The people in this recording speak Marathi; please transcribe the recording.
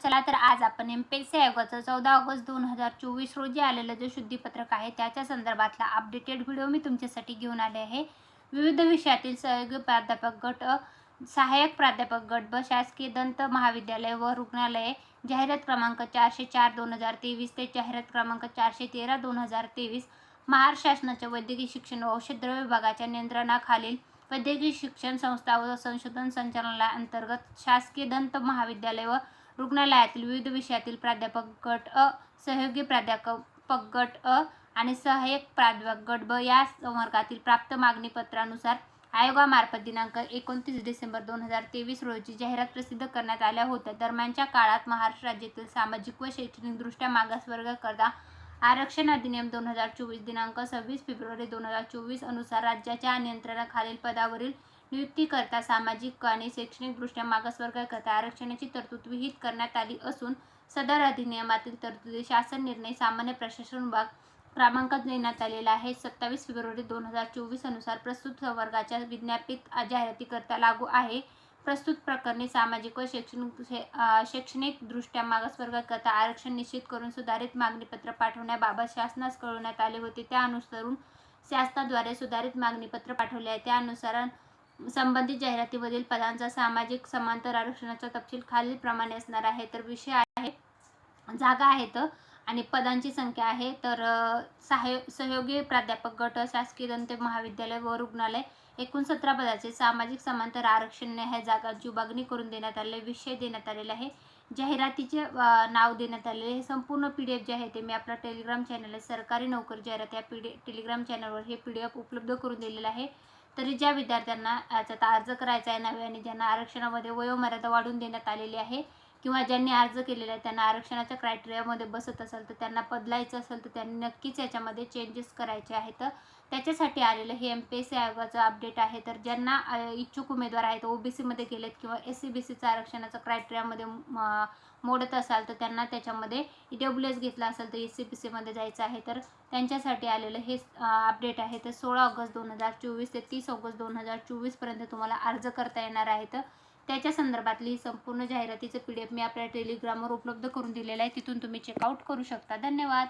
चला तर आज आपण एम पी एस सी आयोगाचं चौदा ऑगस्ट दोन हजार चोवीस रोजी आलेलं जे शुद्धीपत्रक आहे त्याच्या संदर्भातला अपडेटेड व्हिडिओ मी तुमच्यासाठी घेऊन आले आहे. विविध विषयातील सहयोगी प्राध्यापक गट सहाय्यक प्राध्यापक गट ब शासकीय दंत महाविद्यालय व रुग्णालये जाहिरात क्रमांक चारशे चार दोन हजार तेवीस ते जाहिरात क्रमांक चारशे तेरा दोन हजार तेवीस महाराष्ट्र शासनाच्या वैद्यकीय शिक्षण व औषधद्रव्य विभागाच्या नियंत्रणाखालील वैद्यकीय शिक्षण संस्था व संशोधन संचालनालयाअंतर्गत शासकीय दंत महाविद्यालय व रुग्णालयातील विविध विषयातील प्राध्यापक गट अ सहयोगी प्राध्यापक गट अ आणि सहाय्यक प्राध्यापक गट ब या संवर्गातील प्राप्त मागणीपत्रानुसार आयोगामार्फत दिनांक एकोणतीस डिसेंबर दोन हजार तेवीस रोजी जाहिरात प्रसिद्ध करण्यात आल्या होत्या. दरम्यानच्या काळात महाराष्ट्र राज्यातील सामाजिक व शैक्षणिकदृष्ट्या मागासवर्गाकरता आरक्षण अधिनियम दोन हजार चोवीस दिनांक सव्वीस फेब्रुवारी दोन हजार चोवीस अनुसार राज्याच्या नियंत्रणाखालील पदावरील नियुक्तीकरता सामाजिक आणि शैक्षणिकदृष्ट्या मागासवर्गाकरता आरक्षणाची तरतूद विहित करण्यात आली असून सदर अधिनियमातील तरतुदी शासन निर्णय सामान्य प्रशासन विभाग क्रमांकात देण्यात आलेला आहे. सत्तावीस फेब्रुवारी दोन हजार चोवीस अनुसार प्रस्तुत वर्गाच्या विज्ञापित जाहिरातीकरता लागू आहे. प्रस्तुत प्रकरणी सामाजिक व शैक्षणिक शै- शैक्षणिकदृष्ट्या मागासवर्गाकरता आरक्षण निश्चित करून सुधारित मागणीपत्र पाठवण्याबाबत शासनास कळवण्यात आले होते. त्या अनुसरून शासनाद्वारे सुधारित मागणीपत्र पाठवले आहे. त्यानुसार संबंधित जाहिरातीमधील पदांचा सामाजिक समांतर आरक्षणाचा तपशील खालीलप्रमाणे असणार आहे. तर विषय आहे जागा आहेत आणि पदांची संख्या आहे. तर सहाय सहयोगी प्राध्यापक गट शासकीय दंत महाविद्यालय व रुग्णालय एकूण सतरा पदाचे सामाजिक समांतर आरक्षण ह्या जागांची विभागणी करून देण्यात आलेले विषय देण्यात आलेला आहे. जाहिरातीचे नाव देण्यात आलेले हे संपूर्ण पी डी एफ जे आहे ते मी आपल्या टेलिग्राम चॅनल आहे सरकारी नोकरी जाहिरात या पी डी टेलिग्राम चॅनलवर हे पी डी एफ उपलब्ध करून दिलेलं आहे. तरी ज्या विद्यार्थ्यांना याच्यात अर्ज करायचा आहे नव्याने ज्यांना आरक्षणामध्ये वयोमर्यादा वाढवून देण्यात आलेली आहे किंवा ज्यांनी अर्ज केलेला आहे त्यांना आरक्षणाच्या क्रायटेरियामध्ये बसत असेल तर त्यांना बदलायचं असेल तर त्यांनी नक्कीच याच्यामध्ये चेंजेस करायचे आहेत. त्याच्यासाठी आलेलं हे एम पी एस सी आयोगाचं अपडेट आहे. तर ज्यांना इच्छुक उमेदवार आहेत ओ बी सीमध्ये गेलेत किंवा एस सी बी सीचं आरक्षणाचं क्रायटेरियामध्ये मोडत असाल तर त्यांना त्याच्यामध्ये ई डब्ल्यू एस घेतला असेल तर एस सी बी सीमध्ये जायचं आहे. तर त्यांच्यासाठी आलेलं हे अपडेट आहे. तर सोळा ऑगस्ट दोन हजार चोवीस ते तीस ऑगस्ट दोन हजार चोवीसपर्यंत तुम्हाला अर्ज करता येणार आहे तर त्याच्या संदर्भातली संपूर्ण जाहिरातीचं पी डी एफ मी आपल्या टेलिग्रामवर उपलब्ध करून दिलेलं आहे. तिथून तुम्ही चेकआउट करू शकता. धन्यवाद.